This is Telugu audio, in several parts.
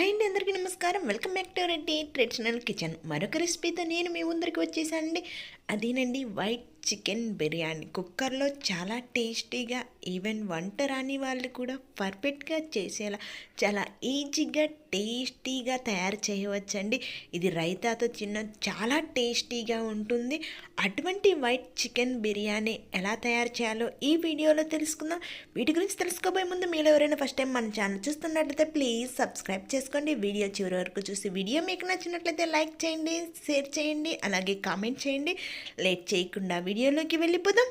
హాయ్ అండి అందరికీ నమస్కారం. Welcome back to Reddy traditional kitchen. మరొక రెసిపీతో నేను మీ ముందరికి వచ్చేసానండి. అదేనండి వైట్ చికెన్ బిర్యానీ. కుక్కర్లో చాలా టేస్టీగా ఈవెన్ వంట రాని వాళ్ళు కూడా పర్ఫెక్ట్గా చేసేలా చాలా ఈజీగా టేస్టీగా తయారు చేయవచ్చండి. ఇది రైతాతో చిన్న చాలా టేస్టీగా ఉంటుంది. అటువంటి వైట్ చికెన్ బిర్యానీ ఎలా తయారు చేయాలో ఈ వీడియోలో తెలుసుకుందాం. వీటి గురించి తెలుసుకోబోయే ముందు మీరు ఎవరైనా ఫస్ట్ టైం మన ఛానల్ చూస్తున్నట్లయితే ప్లీజ్ సబ్స్క్రైబ్ చేసుకోండి. వీడియో చివరి వరకు చూసి వీడియో మీకు నచ్చినట్లయితే లైక్ చేయండి షేర్ చేయండి అలాగే కామెంట్ చేయండి. లేట్ చేయకుండా వీడియో వీడియోలోకి వెళ్ళిపోదాం.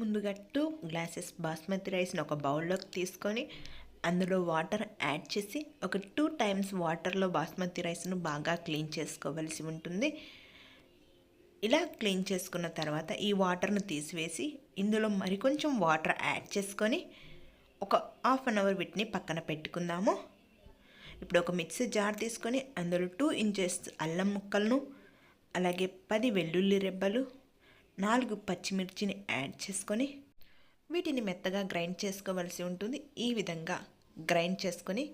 ముందుగా టూ గ్లాసెస్ బాస్మతి రైస్ని ఒక బౌల్లోకి తీసుకొని అందులో వాటర్ యాడ్ చేసి ఒక టూ టైమ్స్ వాటర్లో బాస్మతి రైస్ను బాగా క్లీన్ చేసుకోవలసి ఉంటుంది. ఇలా క్లీన్ చేసుకున్న తర్వాత ఈ వాటర్ను తీసివేసి ఇందులో మరికొంచెం వాటర్ యాడ్ చేసుకొని ఒక హాఫ్ అన్ అవర్ వీటిని పక్కన పెట్టుకుందాము. ఇప్పుడు ఒక మిక్సీ జార్ తీసుకొని అందులో టూ ఇంచెస్ అల్లం ముక్కలను అలాగే పది వెల్లుల్లి రెబ్బలు నాలుగు పచ్చిమిర్చిని యాడ్ చేసుకొని వీటిని మెత్తగా గ్రైండ్ చేసుకోవలసి ఉంటుంది. ఈ విధంగా గ్రైండ్ చేసుకొని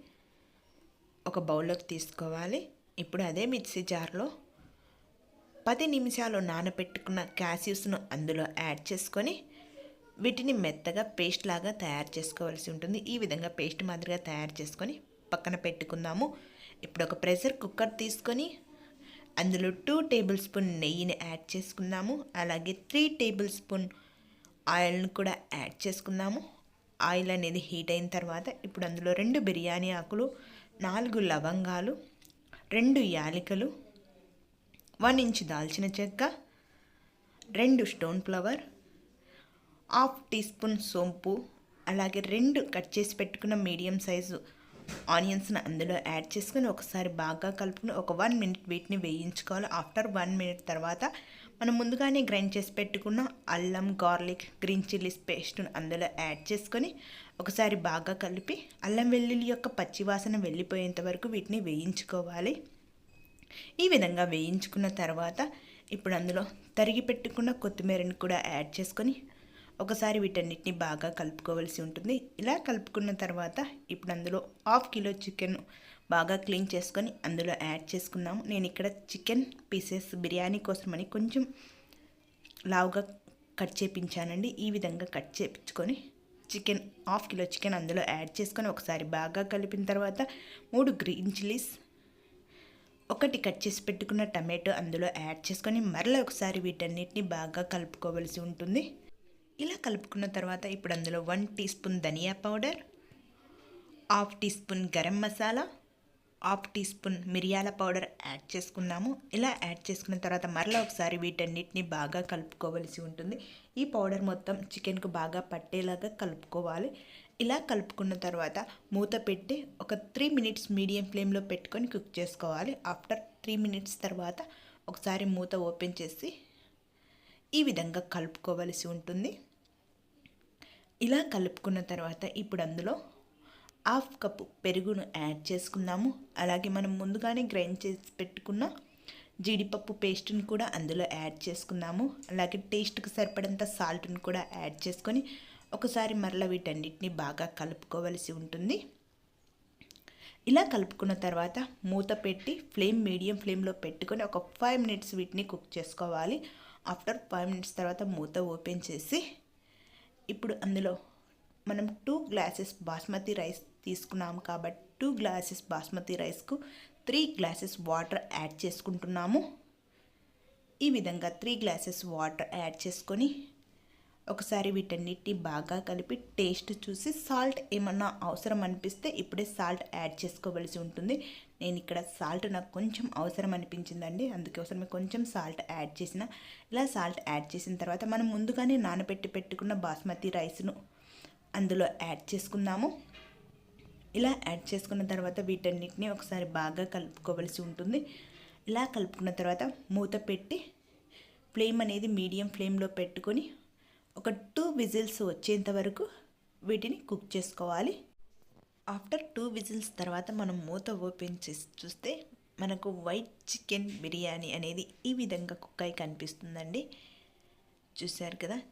ఒక బౌల్లోకి తీసుకోవాలి. ఇప్పుడు అదే మిక్సీ జార్లో పది నిమిషాలు నానబెట్టుకున్న క్యాసివ్స్ను అందులో యాడ్ చేసుకొని వీటిని మెత్తగా పేస్ట్ లాగా తయారు చేసుకోవాల్సి ఉంటుంది. ఈ విధంగా పేస్ట్ మాదిరిగా తయారు చేసుకొని పక్కన పెట్టుకుందాము. ఇప్పుడు ఒక ప్రెషర్ కుక్కర్ తీసుకొని అందులో టూ టేబుల్ స్పూన్ నెయ్యిని యాడ్ చేసుకుందాము. అలాగే త్రీ టేబుల్ స్పూన్ ఆయిల్ని కూడా యాడ్ చేసుకుందాము. ఆయిల్ అనేది హీట్ అయిన తర్వాత ఇప్పుడు అందులో రెండు బిర్యానీ ఆకులు నాలుగు లవంగాలు రెండు యాలకులు వన్ ఇంచ్ దాల్చిన చెక్క రెండు stone flower half teaspoon సోంపు అలాగే రెండు కట్ చేసి పెట్టుకున్న మీడియం సైజు ఆనియన్స్ని అందులో యాడ్ చేసుకుని ఒకసారి బాగా కలుపుకుని ఒక వన్ మినిట్ వీటిని వేయించుకోవాలి. ఆఫ్టర్ వన్ మినిట్ తర్వాత మనం ముందుగానే గ్రైండ్ చేసి పెట్టుకున్న అల్లం గార్లిక్ గ్రీన్ చిల్లీస్ పేస్ట్ను అందులో యాడ్ చేసుకొని ఒకసారి బాగా కలిపి అల్లం వెల్లుల్లి యొక్క పచ్చివాసన వెళ్ళిపోయేంత వరకు వీటిని వేయించుకోవాలి. ఈ విధంగా వేయించుకున్న తర్వాత ఇప్పుడు అందులో తరిగి పెట్టుకున్న కొత్తిమీరని కూడా యాడ్ చేసుకొని ఒకసారి వీటన్నిటిని బాగా కలుపుకోవాల్సి ఉంటుంది. ఇలా కలుపుకున్న తర్వాత ఇప్పుడు అందులో హాఫ్ కిలో చికెన్ బాగా క్లీన్ చేసుకొని అందులో యాడ్ చేసుకున్నాము నేను ఇక్కడ చికెన్ పీసెస్ బిర్యానీ కోసమని కొంచెం లావుగా కట్ చేపించానండి. ఈ విధంగా కట్ చేపించుకొని చికెన్ హాఫ్ కిలో చికెన్ అందులో యాడ్ చేసుకొని ఒకసారి బాగా కలిపిన తర్వాత మూడు గ్రీన్ చిల్లీస్ ఒకటి కట్ చేసి పెట్టుకున్న టమాటో అందులో యాడ్ చేసుకొని మరలా ఒకసారి వీటన్నిటిని బాగా కలుపుకోవలసి ఉంటుంది. ఇలా కలుపుకున్న తర్వాత ఇప్పుడు అందులో వన్ టీ స్పూన్ ధనియా powder half teaspoon garam masala half teaspoon మిరియాల పౌడర్ యాడ్ చేసుకున్నాము ఇలా యాడ్ చేసుకున్న తర్వాత మరలా ఒకసారి వీటన్నిటిని బాగా కలుపుకోవలసి ఉంటుంది. ఈ పౌడర్ మొత్తం చికెన్కు బాగా పట్టేలాగా కలుపుకోవాలి. ఇలా కలుపుకున్న తర్వాత మూత పెట్టి ఒక త్రీ మినిట్స్ మీడియం ఫ్లేమ్లో పెట్టుకొని కుక్ చేసుకోవాలి. ఆఫ్టర్ త్రీ మినిట్స్ తర్వాత ఒకసారి మూత ఓపెన్ చేసి ఈ విధంగా కలుపుకోవలసి ఉంటుంది. ఇలా కలుపుకున్న తర్వాత ఇప్పుడు అందులో హాఫ్ కప్పు పెరుగును యాడ్ చేసుకుందాము. అలాగే మనం ముందుగానే గ్రైండ్ చేసి పెట్టుకున్న జీడిపప్పు పేస్ట్ని కూడా అందులో యాడ్ చేసుకుందాము. అలాగే టేస్ట్కి సరిపడంత సాల్ట్ని కూడా యాడ్ చేసుకొని ఒకసారి మరలా వీటన్నిటిని బాగా కలుపుకోవలసి ఉంటుంది. ఇలా కలుపుకున్న తర్వాత మూత పెట్టి ఫ్లేమ్ మీడియం ఫ్లేమ్లో పెట్టుకొని ఒక ఫైవ్ మినిట్స్ వీటిని కుక్ చేసుకోవాలి. ఆఫ్టర్ ఫైవ్ మినిట్స్ తర్వాత మూత ఓపెన్ చేసి ఇప్పుడు అందులో మనం టూ గ్లాసెస్ బాస్మతి రైస్ తీసుకున్నాము కాబట్టి టూ గ్లాసెస్ బాస్మతి రైస్కు త్రీ గ్లాసెస్ వాటర్ యాడ్ చేసుకుంటున్నాము. ఈ విధంగా త్రీ గ్లాసెస్ వాటర్ యాడ్ చేసుకొని ఒకసారి వీటన్నిటిని బాగా కలిపి టేస్ట్ చూసి సాల్ట్ ఏమన్నా అవసరం అనిపిస్తే ఇప్పుడే సాల్ట్ యాడ్ చేసుకోవలసి ఉంటుంది. నేను ఇక్కడ సాల్ట్ నాకు కొంచెం అవసరం అనిపించిందండి. అందుకోసమే కొంచెం సాల్ట్ యాడ్ చేసిన ఇలా సాల్ట్ యాడ్ చేసిన తర్వాత మనం ముందుగానే నానబెట్టి పెట్టుకున్న బాస్మతి రైస్ను అందులో యాడ్ చేసుకుందాము. ఇలా యాడ్ చేసుకున్న తర్వాత వీటన్నిటిని ఒకసారి బాగా కలుపుకోవలసి ఉంటుంది. ఇలా కలుపుకున్న తర్వాత మూత పెట్టి ఫ్లేమ్ అనేది మీడియం ఫ్లేమ్లో పెట్టుకొని ఒక టూ విజిల్స్ వచ్చేంత వరకు వీటిని కుక్ చేసుకోవాలి. ఆఫ్టర్ టూ విజిల్స్ తర్వాత మనం మూత ఓపెన్ చేసి చూస్తే మనకు వైట్ చికెన్ బిర్యానీ అనేది ఈ విధంగా కుక్ అయి కనిపిస్తుందండి. చూశారు కదా?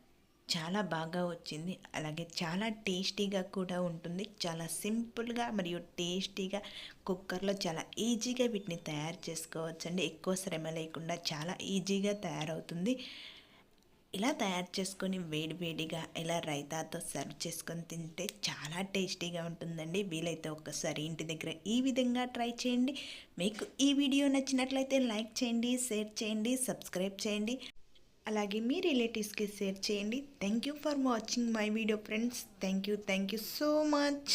చాలా బాగా వచ్చింది. అలాగే చాలా టేస్టీగా కూడా ఉంటుంది. చాలా సింపుల్గా మరియు టేస్టీగా కుక్కర్లో చాలా ఈజీగా వీటిని తయారు చేసుకోవచ్చండి. ఎక్కువ శ్రమ లేకుండా చాలా ఈజీగా తయారవుతుంది. ఇలా తయారు చేసుకొని వేడివేడిగా ఇలా రైతాతో సర్వ్ చేసుకొని తింటే చాలా టేస్టీగా ఉంటుందండి. వీలైతే ఒక్కసారి ఇంటి దగ్గర ఈ విధంగా ట్రై చేయండి. మీకు ఈ వీడియో నచ్చినట్లయితే లైక్ చేయండి షేర్ చేయండి సబ్స్క్రైబ్ చేయండి. అలాగే మీ రిలేటివ్స్కి షేర్ చేయండి. Thank you for watching my video friends. Thank you thank you so much.